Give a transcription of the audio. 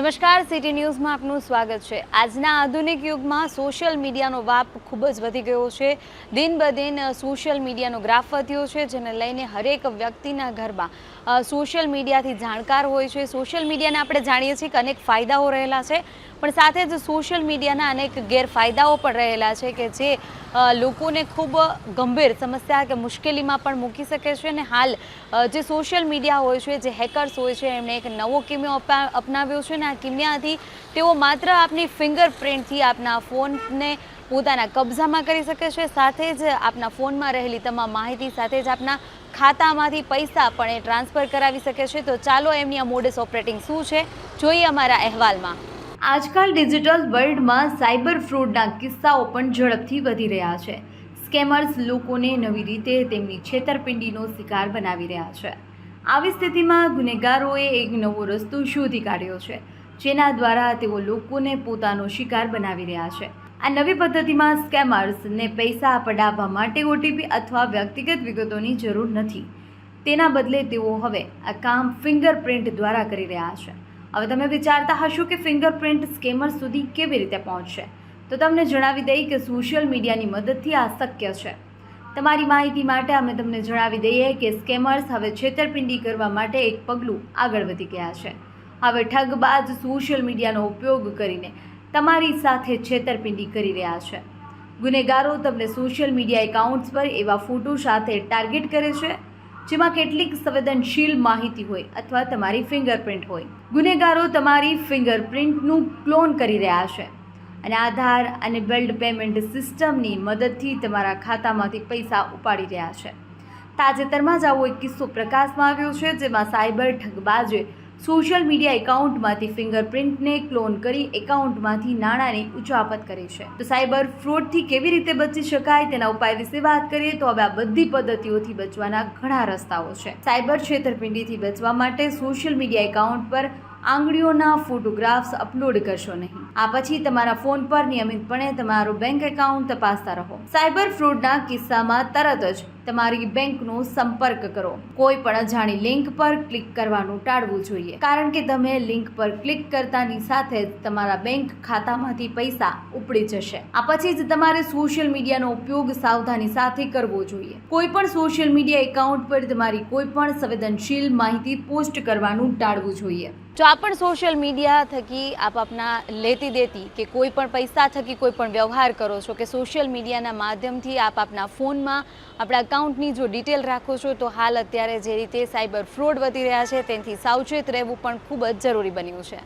નમસ્કાર સિટી ન્યૂઝમાં આપનું સ્વાગત છે. આજના આધુનિક યુગમાં સોશિયલ મીડિયાનો વાપ ખૂબ જ વધી ગયો છે. દિન બ દિન સોશિયલ મીડિયાનો ગ્રાફ વધ્યો છે, જેને લઈને હરેક વ્યક્તિના ઘરમાં સોશિયલ મીડિયાથી જાણકાર હોય છે. સોશિયલ મીડિયાને આપણે જાણીએ છીએ કે અનેક ફાયદાઓ રહેલા છે, પણ સાથે જ સોશિયલ મીડિયાના અનેક ગેરફાયદાઓ પણ રહેલા છે કે જે લોકોને ખૂબ ગંભીર સમસ્યા કે મુશ્કેલીમાં પણ મૂકી શકે છે. અને હાલ જે સોશિયલ મીડિયા હોય છે, જે હેકર્સ હોય છે, એમણે એક નવો કિમ્યો અપા- અપનાવ્યો છે અને આ કિમિયાથી તેઓ માત્ર આપની ફિંગરપ્રિન્ટથી આપના ફોનને પોતાના કબજામાં કરી શકે છે, સાથે જ આપના ફોનમાં રહેલી તમામ માહિતી, સાથે જ આપના ખાતામાંથી પૈસા પણ એ ટ્રાન્સફર કરાવી શકે છે. તો ચાલો એમની આ મોડેસ ઓપરેટિંગ શું છે, જોઈએ અમારા અહેવાલમાં. આજકાલ ડિજિટલ વર્લ્ડમાં સાયબર ફ્રોડના કિસ્સાઓ પણ ઝડપથી વધી રહ્યા છે. સ્કેમર્સ લોકોને નવી રીતે તેમની છેતરપિંડીનો શિકાર બનાવી રહ્યા છે. આવી સ્થિતિમાં ગુનેગારોએ એક નવો રસ્તો શોધી કાઢ્યો છે. જેના દ્વારા તેઓ લોકોને પોતાનો શિકાર બનાવી રહ્યા છે. આ નવી પદ્ધતિમાં સ્કેમર્સને પૈસા પડાવવા માટે ઓટીપી અથવા વ્યક્તિગત વિગતોની જરૂર નથી. તેના બદલે તેઓ હવે આ કામ ફિંગરપ્રિન્ટ દ્વારા કરી રહ્યા છે. હવે તમે વિચારતા હશો કે ફિંગરપ્રિન્ટ સ્કેમર સુધી કેવી રીતે પહોંચશે? તો તમને જણાવી દઈએ કે સોશિયલ મીડિયાની મદદથી આ શક્ય છે. તમારી માહિતી માટે અમે તમને જણાવી દઈએ કે સ્કેમર્સ હવે છેતરપિંડી કરવા માટે એક પગલું આગળ વધી ગયા છે. હવે ઠગબાજ સોશિયલ મીડિયાનો ઉપયોગ કરીને તમારી સાથે છેતરપિંડી કરી રહ્યા છે. ગુનેગારો તમને સોશિયલ મીડિયા એકાઉન્ટ્સ પર એવા ફોટો સાથે ટાર્ગેટ કરે છે, જેમાં કેટલીક સંવેદનશીલ માહિતી હોય અથવા તમારી ફિંગરપ્રિન્ટ હોય. ગુનેગારો તમારી ફિંગરપ્રિન્ટનું ક્લોન કરી રહ્યા છે અને આધાર અને બિલ્ડ પેમેન્ટ સિસ્ટમની મદદથી તમારા ખાતામાંથી પૈસા ઉપાડી રહ્યા છે. તાજેતરમાં જ આવો એક કિસ્સો પ્રકાશમાં આવ્યો છે, જેમાં સાયબર ઠગબાજે સોશિયલ મીડિયા એકાઉન્ટમાંથી ફિંગરપ્રિન્ટને ક્લોન કરી એકાઉન્ટમાંથી નાણાંની ઉચાપત કરે છે. તો સાયબર ફ્રોડથી કેવી રીતે બચી શકાય તેના ઉપાય વિશે વાત કરીએ તો હવે આ બધી પદ્ધતિઓથી બચવાના ઘણા રસ્તાઓ છે. સાયબર છેતરપિંડીથી બચવા માટે સોશિયલ મીડિયા એકાઉન્ટ પર આંગળીઓના ફોટોગ્રાફ્સ અપલોડ કરશો નહીં. આ પછી તમારા ફોન પર નિયમિતપણે તમારું બેંક એકાઉન્ટ તપાસતા રહો. સાયબર ફ્રોડના કિસ્સામાં તરત જ તમારી બેંકનો સંપર્ક કરો. કોઈ પણ અજાણી લિંક પર ક્લિક કરવાનું ટાળવું જોઈએ. કારણ કે તમે લિંક પર ક્લિક કરતાની સાથે જ તમારા બેંક ખાતામાંથી પૈસા ઉપડી જશે. આ પછી જ તમારે સોશિયલ મીડિયાનો ઉપયોગ સાવધાની સાથે કરવો જોઈએ. કોઈ પણ સોશિયલ મીડિયા એકાઉન્ટ પર તમારી કોઈ પણ સંવેદનશીલ માહિતી પોસ્ટ કરવાનું ટાળવું જોઈએ. જો આ પણ સોશિયલ મીડિયા થકી આપ આપના લેતી દેતી કે કોઈ પણ પૈસા થકી કોઈ પણ વ્યવહાર કરો છો કે સોશિયલ મીડિયાના માધ્યમથી આપ આપના ફોનમાં આપણા અકાઉન્ટની જો ડિટેલ રાખો છો, તો હાલ અત્યારે જે રીતે સાયબર ફ્રોડ વધી રહ્યા છે તેથી સાવચેત રહેવું પણ ખૂબ જ જરૂરી બન્યું છે.